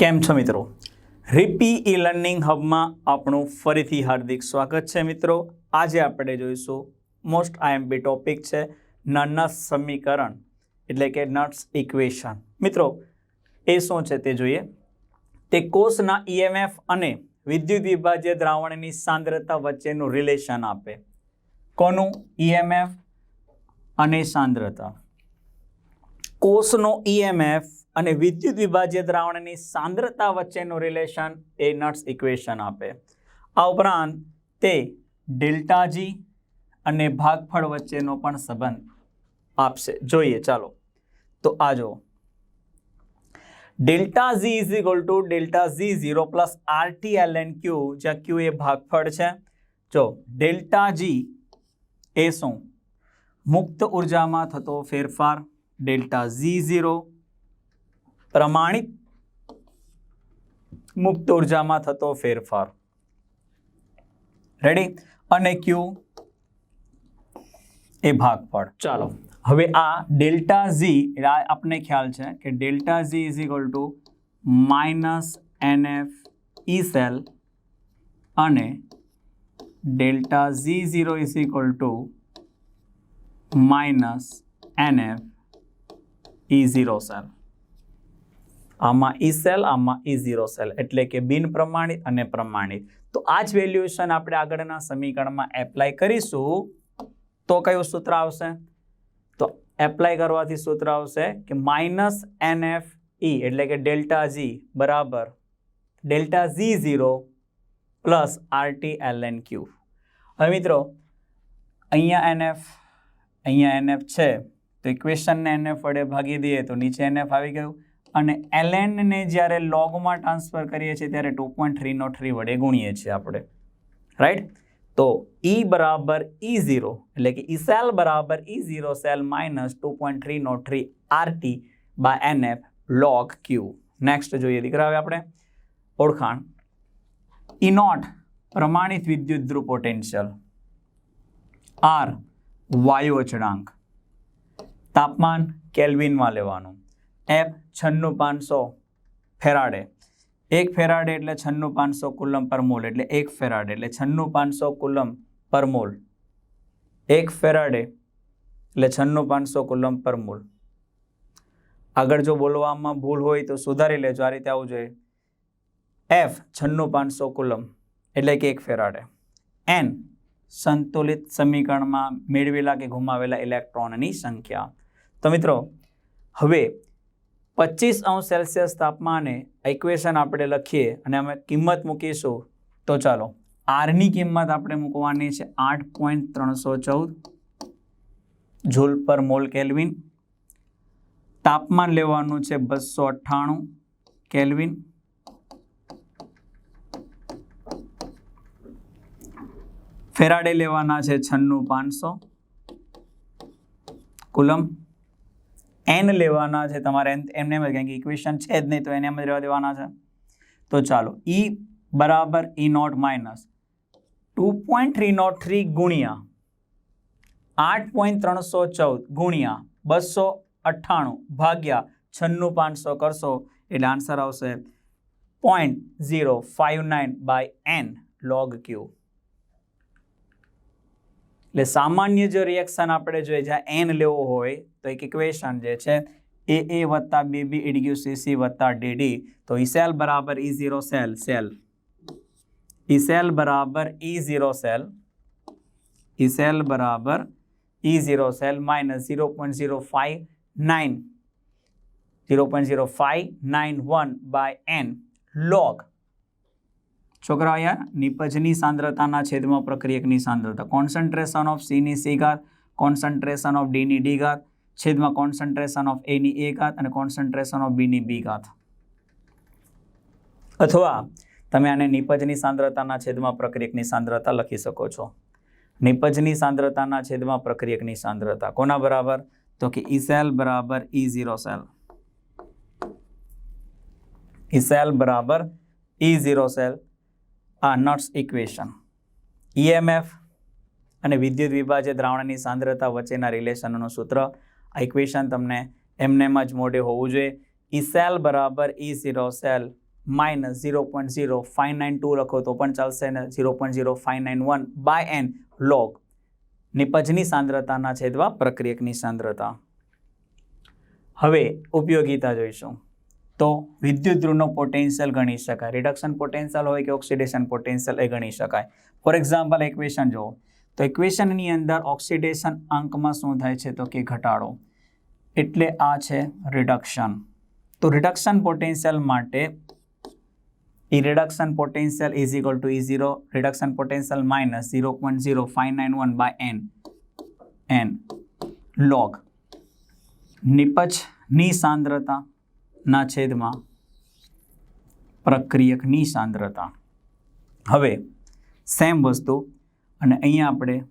કેમ છો મિત્રો? રીપી ઈ લર્નિંગ હબમાં આપણું ફરીથી હાર્દિક સ્વાગત છે મિત્રો. આજે આપણે જોઈશું મોસ્ટ આઈએમપી ટોપિક છે નર્નસ સમીકરણ, એટલે કે નટ્સ ઇક્વેશન મિત્રો, એ શું છે તે જોઈએ. તે કોષના ઈએમએફ અને વિદ્યુત વિભાજ્ય દ્રાવણની સાંદ્રતા વચ્ચેનું રિલેશન આપે. કોનું? ઈએમએફ અને સાંદ્રતા. કોષનો ઈએમએફ અને વિદ્યુત વિભાજ્ય દ્રાવણની સાંદ્રતા વચ્ચેનું રિલેશન એ નટ્સ ઇક્વેશન આપે. આ ઉપરાંત તે ડેલ્ટાજી અને ભાગફળ વચ્ચેનો પણ સંબંધ આપશે. જોઈએ, ચાલો. તો આ જુઓ. Delta G is equal to delta G zero plus RT L N Q જ્યાં ક્યુ એ ભાગફળ છે. જો, ડેલ્ટા જી એ શું? મુક્ત ઉર્જામાં થતો ફેરફાર. ડેલ્ટા ઝી ઝીરો પ્રમાણિત મુક્ત ઉર્જામાં થતો ફેરફાર. રેડી અને ક્યુ એ ભાગ પર. ચાલો. હવે આ ડેલ્ટા ઝી આપને ખ્યાલ છે કે delta G is equal to minus N F E cell અને delta G zero is equal to minus N F E zero cell આમાં ઈ સેલ આમાં ઈ ઝીરો સેલ એટલે કે બિન પ્રમાણિત અને પ્રમાણિત. તો આ જ વેલ્યુએશન આપણે આગળના સમીકરણમાં એપ્લાય કરીશું. તો કયું સૂત્ર આવશે? તો એપ્લાય કરવાથી સૂત્ર આવશે કે માઇનસ એન ઈ એટલે કે ડેલ્ટા જી બરાબર? Delta G zero plus RT L N Q હવે મિત્રો, અહીંયા એન એફ અહીંયા એન છે. તો ઇક્વેશનને એન એફ વડે ભાગી દઈએ તો નીચે એન એફ આવી ગયું. અને એલએનને જ્યારે લોગમાં ટ્રાન્સફર કરીએ છીએ ત્યારે ટુ પોઈન્ટ થ્રીનો થ્રી વડે ગુણીએ છીએ આપણે. રાઈટ તો ઈ બરાબર ઈ ઝીરો એટલે કે ઈ સેલ બરાબર E zero cell minus two point three no three RT by N F log Q next જોઈએ દીકરા હવે આપણે. ઓળખાણ. ઈ નોટ પ્રમાણિત વિદ્યુત ધ્રુવ પોટેન્શિયલ આર વાયુ અચળાંક. તાપમાન કેલ્વિનમાં લેવાનું. એફ છન્નું પાંચસો ફેરાડે. એક ફેરાડે એટલે છન્નું પાંચસો કુલમ પર મોલ, એટલે એક ફેરાડે, એટલે છન્નું પાંચસો કુલમ પર મોલ. એક ફેરાડે એટલે છન્નું પાંચસો કુલમ પર મોલ. આગળ જો બોલવામાં ભૂલ હોય તો સુધારી લેજો, આ રીતે આવવું જોઈએ. એફ છન્નું પાંચસો કુલમ, એટલે કે એક ફેરાડે. એન સંતુલિત સમીકરણમાં મેળવેલા કે ગુમાવેલા ઇલેક્ટ્રોનની સંખ્યા. તો મિત્રો, હવે પચીસ અંશ સેલ્સિયસ તાપમાને ઇક્વેશન આપણે લખીએ અને અમે કિંમત મૂકીશું, તો ચાલો આરની કિંમત આપણે મૂકવાની છે આઠ પોઈન્ટ ત્રણસો ચૌદ જૂલ પર મોલ કેલ્વિન. તાપમાન લેવાનું છે બસો અઠ્ઠાણું કેલ્વિન. ફેરાડે લેવાના છે છન્નું પાંચસો. કુલમ એન લેવાના છે. તમારે એમને એમ કારણ કે ઇક્વેશન છે જ નહીં, તો એને એમ જ રહેવા દેવાના છે. તો ચાલો ઈ બરાબર E naught minus two point three naught three ગુણ્યા આઠ પોઈન્ટ ત્રણસો ચૌદ ગુણ્યા બસો અઠ્ઠાણું ભાગ્યા છન્નું પાંચસો કરશો, એટલે આન્સર આવશે point zero five nine by N log Q એટલે સામાન્ય જો રિએક્શન આપણે જોઈએ, જ્યાં એન લેવો હોય, તો એક ઇક્વેશન જે છે એ એ વત્તા બી બી ઇડગ્યુ સીસી વત્તા ડીડી તો ઈ સેલ બરાબર E zero cell cell E cell બરાબર E zero cell E cell બરાબર E zero cell minus zero point zero five nine zero point zero five nine one by N log છોકરાઓ અહીંયા નિપજની સાંદ્રતાના છેદમાં પ્રક્રિયકની સાંદ્રતા. કોન્સન્ટ્રેશન ઓફ સીની સી ઘાત કોન્સન્ટ્રેશન ઓફ ડીની ડી ઘાત, છેદમાં કોન્સન્ટ્રેશન ઓફ એની એ ઘાત અને કોન્સન્ટ્રેશન ઓફ બીની બી ઘાત. અથવા તમે આને નિપજની સાંદ્રતાના છેદમાં પ્રક્રિયકની સાંદ્રતા લખી શકો છો. નિપજની સાંદ્રતાના છેદમાં પ્રક્રિયકની સાંદ્રતા. કોના બરાબર? તો કે ઈ સેલ બરાબર E zero cell E cell બરાબર ઈ ઝીરો સેલ આ નટ્સ ઇક્વેશન. ઈએમએફ અને વિદ્યુત વિભાજે દ્રાવણની સાંદ્રતા વચ્ચેના રિલેશનનું સૂત્ર, આ ઇક્વેશન તમને એમનેમ જ મોઢે હોવું જોઈએ. ઈ સેલ બરાબર E zero cell minus zero point zero five nine two લખો તો પણ ચાલશે ને zero point zero five nine one by N log નિપજની સાંદ્રતાના છેદવા પ્રક્રિયકની સાંદ્રતા. હવે ઉપયોગીતા જોઈશું. તો વિદ્યુત ધ્રુવનો પોટેન્શિયલ ગણી શકાય. રિડક્શન પોટેન્શિયલ હોય કે ઓક્સિડેશન પોટેન્શિયલ એ ગણી શકાય. ફોર એક્ઝામ્પલ ઇક્વેશન જુઓ. તો ઇક્વેશનની અંદર ઓક્સિડેશન અંકમાં શું થાય છે? તો કે ઘટાડો. એટલે આ છે રિડક્શન તો રિડક્શન પોટેન્શિયલ માટે E reduction potential is equal to E zero reduction potential minus zero point zero five nine one by N N log નિપજની સાંદ્રતાના છેદમાં પ્રક્રિયકની સાંદ્રતા હવે સેમ વસ્તુ અને અહીંયા આપણે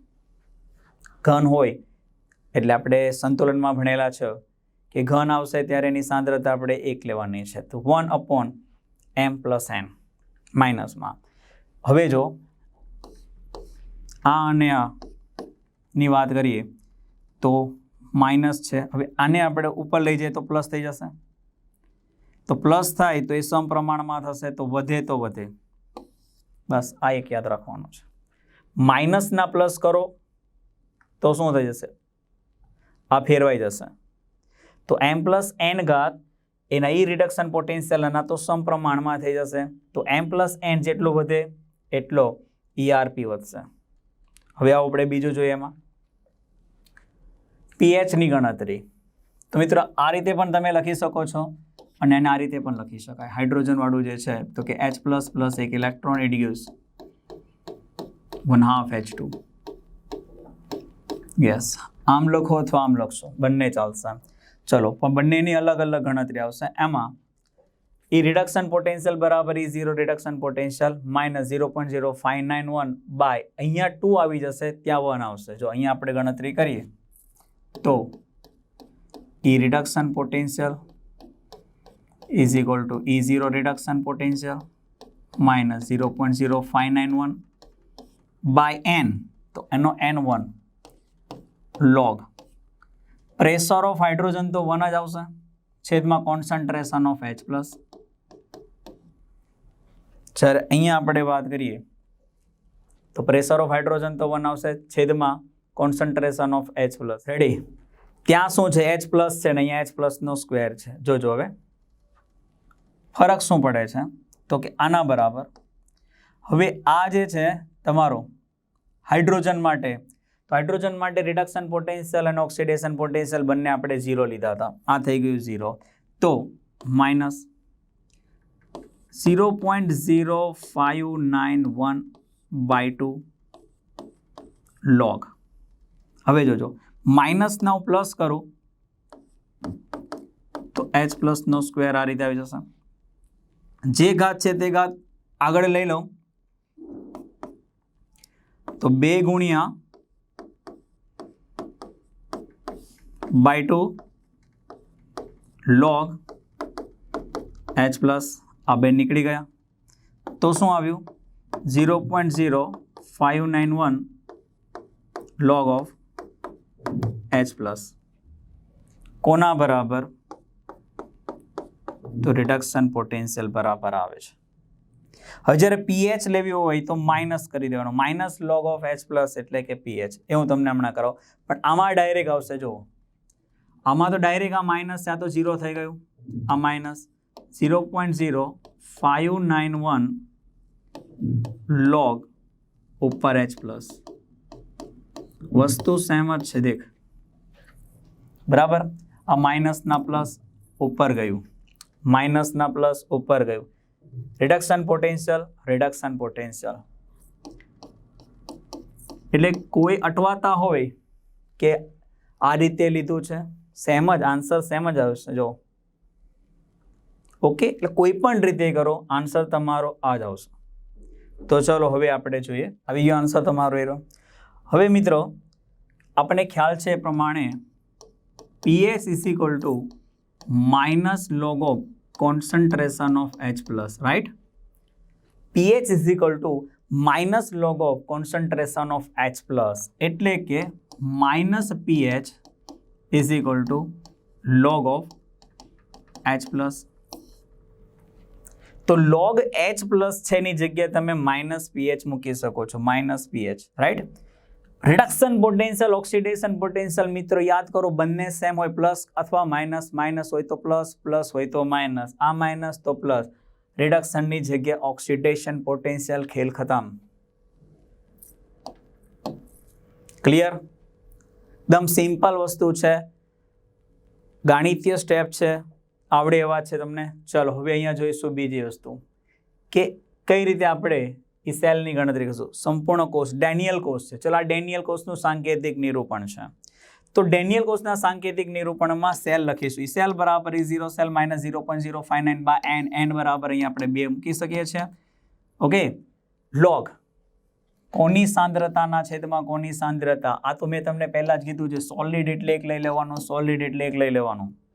ઘન હોય એટલે આપણે સંતુલનમાં ભણેલા છે કે ઘન આવશે ત્યારે એની સાંદ્રતા આપણે એક લેવાની છે. તો one upon M plus N માઇનસમાં. હવે જો આ અને આ ની વાત કરીએ તો માઇનસ છે. હવે આને આપણે ઉપર લઈ જઈએ તો પ્લસ થઈ જશે. તો પ્લસ થાય તો એ સમપ્રમાણમાં થશે, તો વધે તો વધે. બસ આ એક યાદ રાખવાનું છે. માઇનસના પ્લસ કરો, તો શું થઈ જશે? આ ફેરવાઈ જશે. તો એમ પ્લસ એન ઘાત, એના ઈ રિડક્શન પોટેન્શિયલ એના તો સમપ્રમાણમાં થઈ જશે. તો એમ પ્લસ એન જેટલો વધે, એટલો ઈઆરપી વધશે. હવે આવો આપણે બીજું જોઈએ એમાં. પીએચની ગણતરી. તો મિત્રો, આ રીતે પણ તમે લખી શકો છો. અને એને આ રીતે પણ લખી શકાય. હાઇડ્રોજનવાળું જે છે, તો કે એચ પ્લસ પ્લસ એક electron reduce one half H two yes આમ લખો અથવા આમ લખશો. બંને ચાલશે. ચલો, પણ બંનેની અલગ અલગ ગણતરી આવશે. એમાં ઈ રિડક્શન પોટેન્શિયલ બરાબર E zero reduction potential minus zero point zero five nine one by અહીંયા ટુ આવી જશે, ત્યાં વન આવશે. જો અહીંયા આપણે ગણતરી કરીએ, તો E reduction potential is equal to E zero reduction potential minus zero point zero five nine one by N તો એનો N one log pressure of hydrogen તો વન જ આવશે છેદમાં કોન્સન્ટ્રેશન ઓફ એચ પ્લસ જ્યારે અહીંયા આપણે વાત કરીએ તો પ્રેશર ઓફ હાઇડ્રોજન તો વન આવશે છેદમાં concentration of H plus ready ત્યાં શું છે એચ પ્લસ છે ને અહીંયા એચ પ્લસનો સ્ક્વેર છે જોજો હવે ફરક શું પડે છે? તો કે આના બરાબર. હવે આ જે છે તમારો હાઇડ્રોજન માટે, તો હાઇડ્રોજન માટે રિડક્શન પોટેન્શિયલ અને ઓક્સિડેશન પોટેન્શિયલ બંને આપણે ઝીરો લીધા હતા. આ થઈ ગયું ઝીરો તો minus zero point zero five nine one by two log હવે જોજો. માઇનસ નવ પ્લસ કરું. તો એચ પ્લસનો સ્ક્વેર આ રીતે આવી જશે. જે ઘાત છે તે ઘાત આગળ લઈ લઉં. તો બે ગુણ્યા by two log H plus આ બે નીકળી ગયા. તો શું આવ્યું? Zero point zero five nine one log of H plus કોના બરાબર? તો રિડક્શન પોટેન્શિયલ બરાબર આવે છે. હવે જ્યારે પીએચ લેવી હોય તો માઇનસ કરી દેવાનો. Minus log of H plus એટલે કે પીએચ એ હું તમને હમણાં કરો. પણ આમાં ડાયરેક્ટ આવશે જો આમાં તો ડાયરેક્ટ આ માઇનસ ત્યાં તો ઝીરો થઈ ગયું. આ minus zero point zero five nine one log ઉપર એચ પ્લસ વસ્તુ સેમ જ છે, દેખ. બરાબર? આ માઇનસના પ્લસ ઉપર ગયું. માઇનસના પ્લસ ઉપર ગયું. રિડક્શન પોટેન્શિયલ રિડક્શન પોટેન્શિયલ એટલે કોઈ અટવાતા હોય કે આ રીતે લીધું છે સેમ જ આન્સર સેમ જ આવશે. જો. ઓકે એટલે કોઈ પણ રીતે કરો આન્સર તમારો આ જ આવશે. તો ચલો હવે આપણે જોઈએ. આવી ગયો આન્સર તમારો એરો હવે મિત્રો આપણે ખ્યાલ છે એ પ્રમાણે PS is equal to minus log of concentration of H plus right pH is equal to minus log of concentration of H plus એટલે કે minus pH is equal to log of H plus તો log H plus છે એની જગ્યાએ તમે minus pH મૂકી શકો છો minus pH right reduction potential oxidation potential મિત્રો, યાદ કરો, બંને સેમ હોય પ્લસ અથવા માઇનસ માઇનસ હોય તો પ્લસ પ્લસ હોય તો માઇનસ આ માઇનસ તો પ્લસ રિડક્શનની જગ્યાએ ઓક્સિડેશન પોટેન્શિયલ ખેલ ખતમ. ક્લિયર એકદમ સિમ્પલ વસ્તુ છે. ગાણિતીય સ્ટેપ છે. આવડે એવા છે તમને. ચલો, હવે અહીંયા જોઈશું બીજી વસ્તુ. કે કઈ રીતે આપણે એ સેલની ગણતરી કરશું. સંપૂર્ણ કોષ, ડેનિયલ કોષ છે. ચલો, આ ડેનિયલ કોષનું સાંકેતિક નિરૂપણ છે. તો ડેનિયલ કોષના સાંકેતિક નિરૂપણમાં સેલ લખીશું. ઈ સેલ બરાબર E zero, cell minus zero point zero, five nine by N. N બરાબર અહીંયા આપણે બે મૂકી શકીએ છીએ. ઓકે? લોગ. કોની સાંદ્રતાના છેદમાં કોની સાંદ્રતા? આ તો મેં તમને પહેલાં જ કીધું છે સોલિડ એટલે એક લઈ લેવાનું સોલિડ એટલે એક લઈ લેવાનું.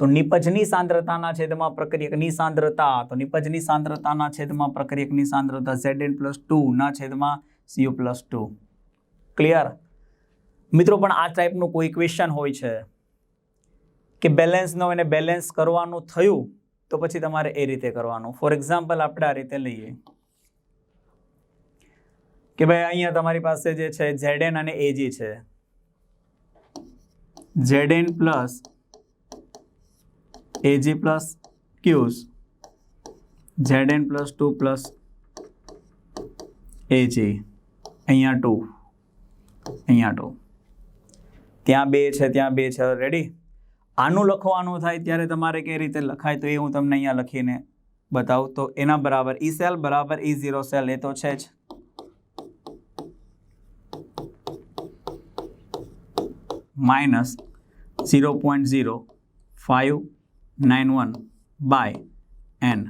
તો નિપજની સાંદ્રતાના છેદમાં પ્રક્રિયકની સાંદ્રતા તો નિપજની સાંદ્રતાના છેદમાં પ્રક્રિયકની સાંદ્રતા ઝેડ એન પ્લસ ટુના છેદમાં સીયુ પ્લસ ટુ. ક્લિયર મિત્રો, પણ આ ટાઈપનું કોઈ ક્વેશ્ચન હોય છે કે બેલેન્સનો એને બેલેન્સ કરવાનું થયું તો પછી તમારે એ રીતે કરવાનું. ફોર એક્ઝામ્પલ આપણે આ રીતે લઈએ કે ભાઈ અહીંયા તમારી પાસે જે છે ઝેડ અને એજી છે. Z N plus AG plus cues. Z N plus two plus AG. અહીંયા ટુ. અહીંયા ટુ. ત્યાં બે છે, ત્યાં બે છે. રેડી આનું લખવાનું થાય ત્યારે તમારે કઈ રીતે લખાય તો એ હું તમને અહીંયા લખીને બતાવું. તો એના બરાબર ઈ સેલ બરાબર ઈ ઝીરો સેલ, એ તો છે જ. Minus zero point zero five nine one by N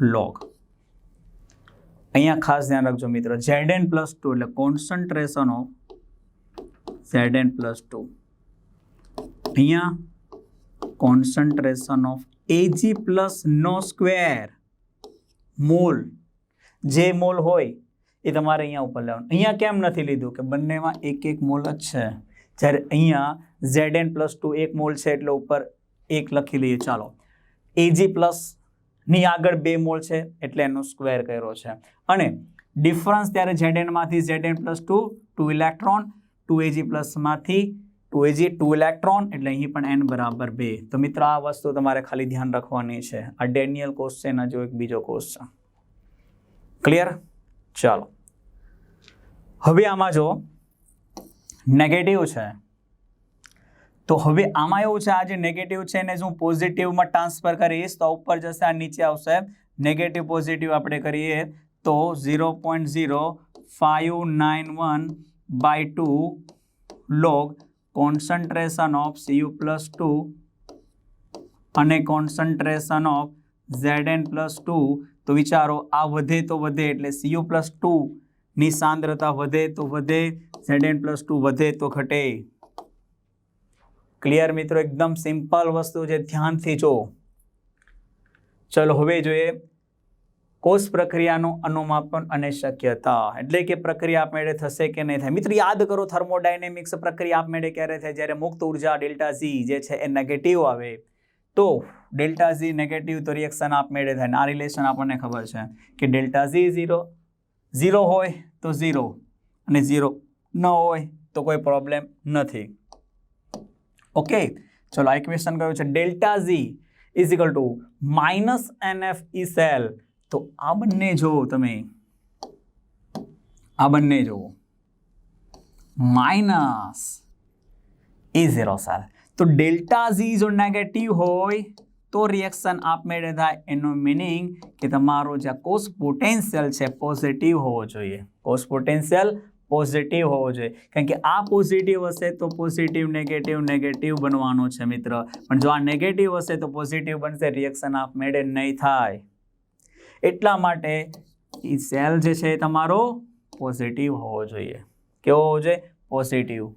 log અહીંયા ખાસ ધ્યાન રાખજો મિત્રો ઝેડ એન પ્લસ ટુ એટલે concentration of Z N plus two અહીંયા કોન્સન્ટ્રેશન ઓફ એજી પ્લસ નો સ્ક્વેર મોલ, જે મોલ હોય એ તમારે અહીંયા ઉપર લેવાનું. અહીંયા કેમ નથી લીધું કે બંનેમાં એક એક મોલ જ છે? જ્યારે અહીંયા ઝેડ એન પ્લસ ટુ એક મોલ છે એટલે ઉપર એક લખી લઈએ ચાલો. એજી પ્લસની આગળ બે મોલ છે, એટલે એનો સ્ક્વેર કર્યો છે. અને ડિફરન્સ ત્યારે Z એનમાંથી Z N plus two two electron two AG પ્લસમાંથી two એજી ટુ ઇલેક્ટ્રોન એટલે અહીં પણ એન બરાબર બે. તો મિત્ર, આ વસ્તુ તમારે ખાલી ધ્યાન રાખવાની છે. આ ડેનિયલ કોર્સ છે એના જો એક બીજો કોર્સ છે ક્લિયર ચાલો. હવે આમાં જો નેગેટિવ છે તો હવે આમાં એવું છે, આ જે નેગેટિવ છે એને હું પોઝિટિવમાં ટ્રાન્સફર કરીશ તો ઉપર જશે, આ નીચે આવશે. નેગેટિવ પોઝિટિવ આપણે કરીએ તો zero point zero five nine one by two log concentration of CU plus two અને concentration of Z N plus two તો વિચારો, આ વધે તો વધે, એટલે સીયુ પ્લસ ટુની સાંદ્રતા વધે તો વધે ઝેડ એન પ્લસ ટુ વધે તો ઘટે. ક્લિયર મિત્રો, એકદમ સિમ્પલ વસ્તુ છે, ધ્યાનથી જો ચલો, હવે જોઈએ કોષ પ્રક્રિયાનું અનુમાપન અને શક્યતા. એટલે કે પ્રક્રિયા આપમેળે થશે કે નહીં થાય. મિત્રો, યાદ કરો, થર્મોડાયનેમિક્સ પ્રક્રિયા આપમેળે ક્યારે થાય? જ્યારે મુક્ત ઊર્જા ડેલ્ટા ઝી જે છે એ નેગેટિવ આવે. તો ડેલ્ટા ઝી નેગેટિવ તો રિએક્શન આપમેળે થાય. આ રિલેશન આપણને ખબર છે કે ડેલ્ટા ઝી ઝીરો ઝીરો હોય તો ઝીરો અને ઝીરો ન હોય તો કોઈ પ્રોબ્લેમ નથી. ઓકે ચલો આ ઇક્વેશન કયું છે delta G is equal to minus N F E cell તો આ બંને જુઓ તમે આ બંને જુઓ માઇનસ ઈ ઝીરો સેલ તો ડેલ્ટા ઝી જો નેગેટિવ હોય તો રિએક્શન આપમેળે થાય એનો મિનિંગ કે તમારો જે કોષ પોટેન્શિયલ છે પોઝિટિવ હોવો જોઈએ કોષ પોટેન્શિયલ પોઝિટિવ હોવો જોઈએ. કારણ કે આ પોઝિટિવ હશે તો પોઝિટિવ નેગેટિવ નેગેટિવ બનવાનું છે મિત્ર. પણ જો આ નેગેટિવ હશે તો પોઝિટિવ બનશે રિએક્શન આપમેળે નહીં થાય. એટલા માટે એ સેલ જે છે તમારો પોઝિટિવ હોવો જોઈએ. કેવો હોવો જોઈએ? પોઝિટિવ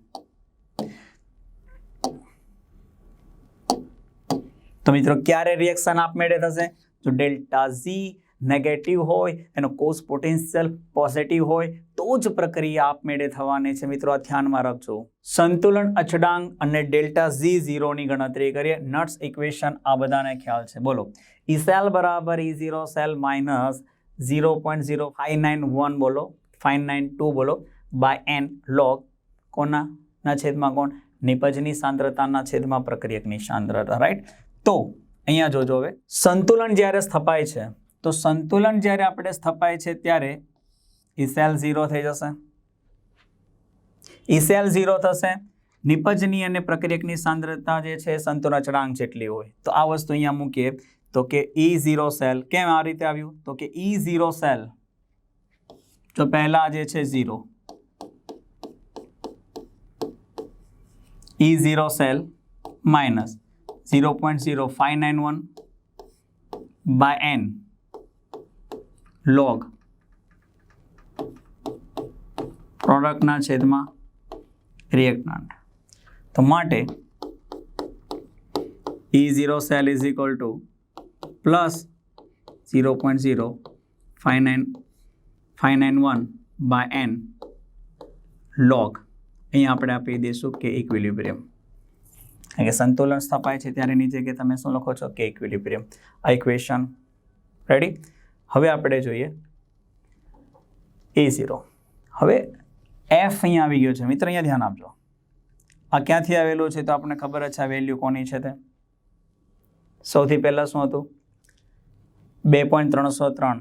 તો મિત્રો, ક્યારે રિએક્શન આપમેળે થશે? જો ડેલ્ટા ઝી નેગેટિવ હોય, એનો કોઝ પોટેન્શિયલ પોઝિટિવ હોય, તો જ પ્રક્રિયા આપમેળે થવાની છે. મિત્રો ધ્યાનમાં રાખજો. સંતુલન અચળાંક અને ડેલ્ટા ઝી ઝીરોની ગણતરી કરીએ. નટ્સ ઇક્વેશન આ બધાને ખ્યાલ છે. બોલો. ઈ સેલ બરાબર E zero cell minus zero point zero five nine one બોલો. ફાઇવ નાઇન ટુ બોલો. બાય એન લોગ કોના છેદમાં કોણ? નિપજની સાંદ્રતાના છેદમાં પ્રક્રિયકની સાંદ્રતા રાઈટ તો, અહીંયા જોજો હવે. સંતુલન જ્યારે સ્થપાય છે તો સંતુલન જ્યારે આપણે સ્થપાય છે ત્યારે ઇસેલ ઝીરો થઈ જશે. ઇસેલ ઝીરો થશે, નિપજની અને પ્રક્રિયકની સાંદ્રતા જે છે સંતુલન અચળાંક જેટલી હોય. તો આ વસ્તુ અહીંયા મૂકીએ. તો કે ઈ ઝીરો સેલ કેમ આ રીતે આવ્યું? તો કે ઈ ઝીરો સેલ, જો પહેલા જે છે zero. E zero cell minus zero point zero five nine one by N. Log પ્રોડક્ટના છેદમાં રિએક્ટન્ટ તો માટે E zero cell is equal to plus zero point zero five nine five nine one by N log અહીં આપણે આપી દઈશું કે equilibrium કારણ કે સંતુલન સ્થપાય છે ત્યારે નીચે કે તમે શું લખો છો? કે ઇક્વિલિબ્રિયમ આ ઇક્વેશન રેડી હવે આપણે જોઈએ એ ઝીરો હવે એફ અહીંયા આવી ગયો છે. મિત્ર, અહીંયા ધ્યાન આપજો. આ ક્યાંથી આવેલું છે તો આપણને ખબર છે આ વેલ્યુ કોની છે તે. સૌથી પહેલાં શું હતું? બે પોઈન્ટ ત્રણસો ત્રણ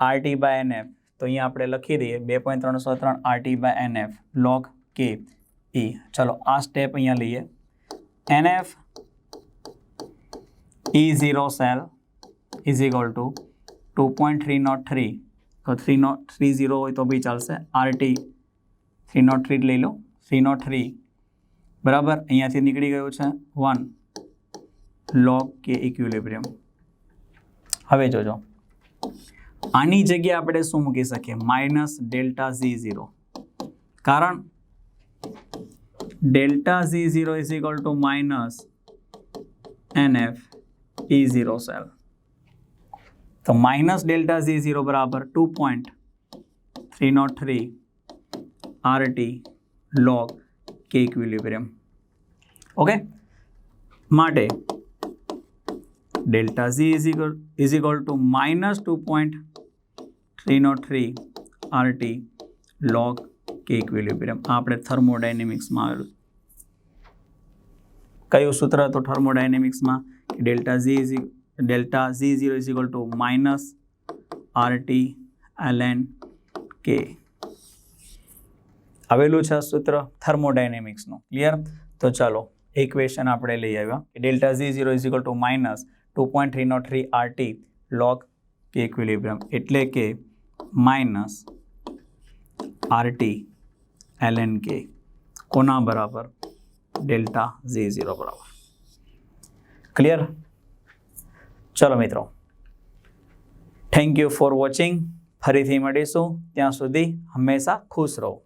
આરટી બાય એન એફ તો અહીંયા આપણે લખી દઈએ બે પોઈન્ટ ત્રણસો ત્રણ RT by N F log K E ચલો, આ સ્ટેપ અહીંયા લઈએ. N F E zero cell is equal to two point three not three તો થ્રી નોટ થ્રી ઝીરો હોય તો બી ચાલશે આરટી થ્રી નોટ થ્રી લઈ લો થ્રી નોટ થ્રી બરાબર અહીંયાથી નીકળી ગયું છે વન લોગ કે ઇક્વિલિબ્રિયમ હવે જોજો આની જગ્યાએ આપણે શું મૂકી શકીએ માઇનસ ડેલ્ટા ઝી ઝીરો કારણ delta G zero is equal to minus N F E zero cell તો માઇનસ ડેલ્ટા ઝી ઝીરો બરાબર two point three not three R T log K equilibrium okay માટે delta G is equal is equal to minus two point three not three R T log K equilibrium આપણે થર્મોડાયનેમિક્સમાં આવેલું કયું સૂત્ર હતું થર્મોડાયનેમિક્સમાં? Delta G is delta G zero is equal to minus R T L N K આવેલું છે આ સૂત્ર થર્મોડાયનેમિક્સનું ક્લિયર તો ચાલો ઇક્વેશન આપણે લઈ આવ્યા delta G zero is equal to minus two point three not three R T log K equilibrium એટલે કે minus R T L N K કોના બરાબર ડેલ્ટા ઝી ઝીરો બરાબર ક્લિયર ચલો મિત્રો. થેન્ક યુ ફોર વોચિંગ ફરીથી મળીશું. ત્યાં સુધી હંમેશા ખુશ રહો.